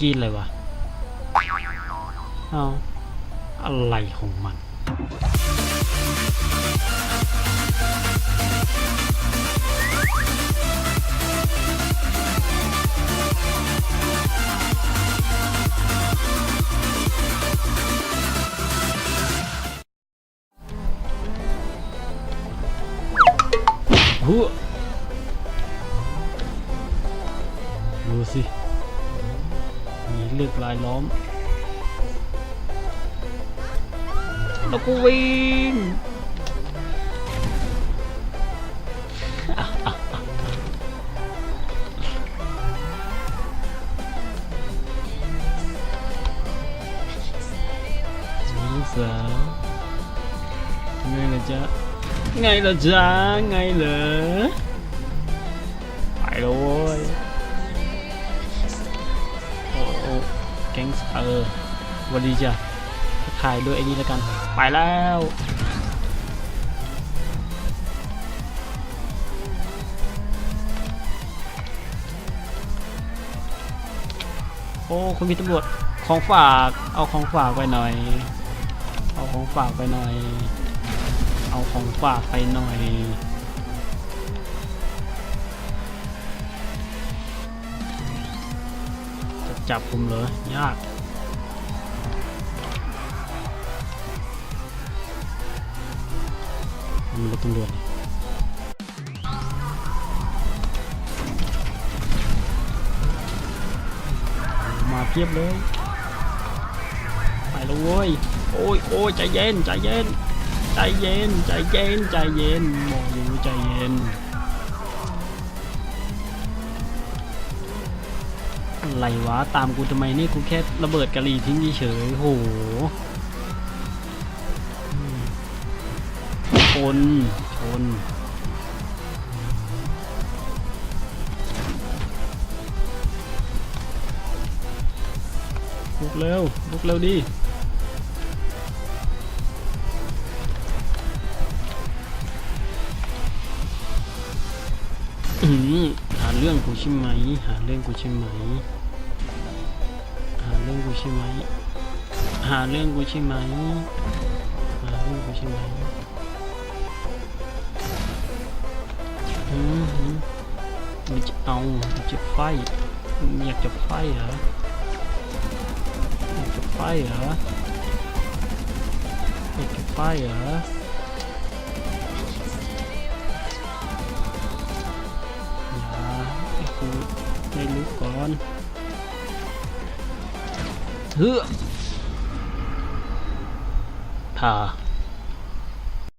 กินอะไรวะเอาอะไรของมันหัวดูสิ เลือกลายล้อม แล้วก็วิ่งสาวไงล่ะจ๊ะไงล่ะจ๊ะไงเหรอไปแล้วเว้ย แก๊งเออวันดีจ้ะถ่ายด้วยไอ้นี่แล้วกัน ไปแล้วโอ้คุณมีตำรวจของฝากเอาของฝากไปหน่อย เอาของฝากไปหน่อย เอาของฝากไปหน่อย จับผมเหรอยากมีรถตำรวจมาเพียบเลยไปแล้วเว้ยโอ้ยโอ้ยใจเย็นใจเย็นใจเย็นใจเย็นใจเย็นบอกอยู่ใจเย็น อะไรวะ ตามกูทำไมนี่กูแค่ระเบิดกะหรี่ทิ้งเฉยโหชนชนลุกเร็วลุกเร็วดิอืมหาเรื่องกูใช่ไหม หาเรื่องกูใช่ไหม ใช่ไหม หาเรื่องกูใช่ไหม หาเรื่องกูใช่ไหมอืมอืมจะเอามึงจะไฟมึงอยากจะไฟเหรอ อยากจะไฟเหรอ อยากจะไฟเหรออย่าให้กูได้ลุกก่อน เฮ้อผ่า